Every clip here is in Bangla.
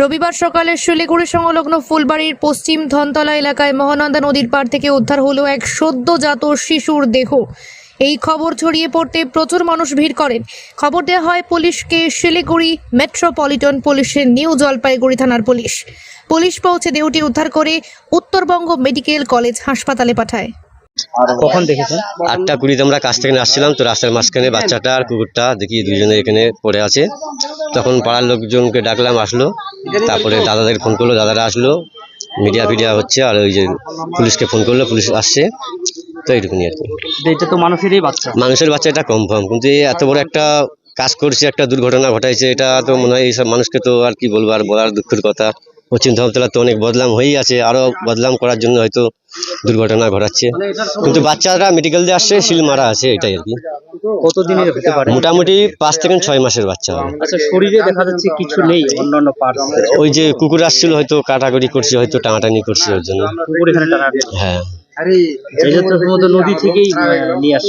রবিবার সকালে শিলিগুড়ি সংলগ্ন ফুলবাড়ির পশ্চিম ধনতলা এলাকায় মহানন্দা নদীর পার থেকে উদ্ধার হলো এক সদ্যজাত শিশুর দেহ। এই খবর ছড়িয়ে পড়তে প্রচুর মানুষ ভিড় করেন। খবর দেওয়া হয় পুলিশকে শিলিগুড়ি মেট্রোপলিটন পুলিশের নিউ জলপাইগুড়ি থানার পুলিশ। পুলিশ পৌঁছে দেহটি উদ্ধার করে উত্তরবঙ্গ মেডিকেল কলেজ হাসপাতালে পাঠায়। কখন দেখেছেন? আটটা কুড়িতে আমরা কাছ থেকে আসছিলাম তো রাস্তার মাঝখানে বাচ্চাটা আর কুকুরটা দেখি দুজনে এখানে পড়ে আছে। তখন পাড়ার লোকজনকে ডাকলাম আসলো। তারপরে দাদাদের ফোন করল দাদারা আসলো। মিডিয়া ফিডিয়া হচ্ছে আর ওই যে পুলিশকে ফোন করল পুলিশ আসছে। তো এইটুকুনি আর কি। এটা তো মানুষেরই বাচ্চা। মানুষের বাচ্চা এটা কনফার্ম কিন্তু এত বড় একটা কাজ করছে একটা দুর্ঘটনা ঘটাইছে এটা তো মনে হয় এইসব মানুষকে তো আর কি বলব আর বলার দুঃখের কথা। পশ্চিম ধর্মতলা তো অনেক বদলাম হয়েই আছে আরও বদলাম করার জন্য হয়তো দুর্ঘটনা ঘটাচ্ছে। কিন্তু বাচ্চারা মেডিকেল দিয়ে আসছে শিল মারা আছে এটাই আর কি। কত হতে পারে? মোটামুটি পাঁচ থেকে ছয় মাসের বাচ্চা হবে। আচ্ছা শরীরে দেখা যাচ্ছে কিছু নেই অন্যান্য পার্টস ওই যে কুকুর আসছিল হয়তো কাটাকাটি করছে হয়তো টানাটানি করছে ওর জন্য। হ্যাঁ।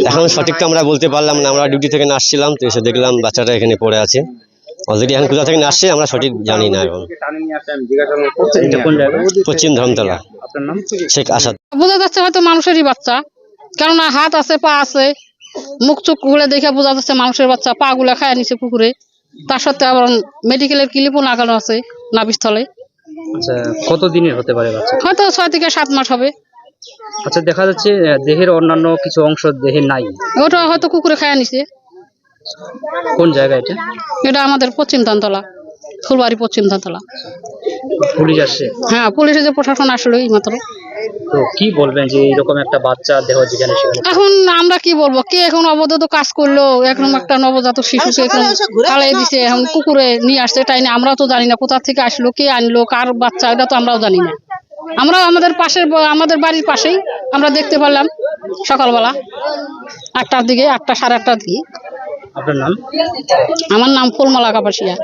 এখন সঠিক তো আমরা বলতে পারলাম না আমরা ডিউটি থেকে না আসছিলাম তো এসে দেখলাম বাচ্চাটা এখানে পড়ে আছে। অলরেডি এখন কোথা থেকে আসছে আমরা সঠিক জানি না এখন। পশ্চিম ধর্মতলা। শেখ আসাদ। বোঝা যাচ্ছে হয়তো মানুষেরই বাচ্চা। কেননা হাত আছে পা আছে মুখ চোখগুলো দেখে বোঝা যাচ্ছে মানুষের বাচ্চা পা গুলা খায় নিছে পুকুরে। তার সত্ত্বে আবার মেডিকেলের ক্লিপও লাগানো আছে নাভিস্থলে। আচ্ছা কত দিনের হতে পারে হয়তো ছয় থেকে সাত মাস হবে। আচ্ছা দেখা যাচ্ছে দেহের অন্যান্য কিছু অংশ দেহে নাই। ওটা হয়তো কুকুরে খায় নিছে। কোন জায়গা এটা? এটা আমাদের পশ্চিম ধানতলা ফুলবাড়ি পশ্চিম ধানতলা। পুলিশ আসছে? হ্যাঁ পুলিশের যে প্রশাসন আসলো এই মাত্র। তো কি বলবেন যে এরকম একটা বাচ্চা দেহ যেখানে সেখানে এখন আমরা কি বলব? কে এখন অবদত কাজ করল? এখন একটা নবজাত শিশুকে এখন পালাই দিছে এখন কুকুরে নিয়ে আসছে তাই না আমরাও তো জানি না কোথা থেকে আসলো কে আনলো কার বাচ্চা এটা তো আমরাও জানি না। আমরাও আমাদের পাশের ব- আমাদের বাড়ির পাশেই আমরা দেখতে পারলাম সকালবেলা আটটার দিকে আটটা সাড়ে আটটার দিকে। আপনার নাম? আমার নাম ফুলমালা কাপাসিয়া।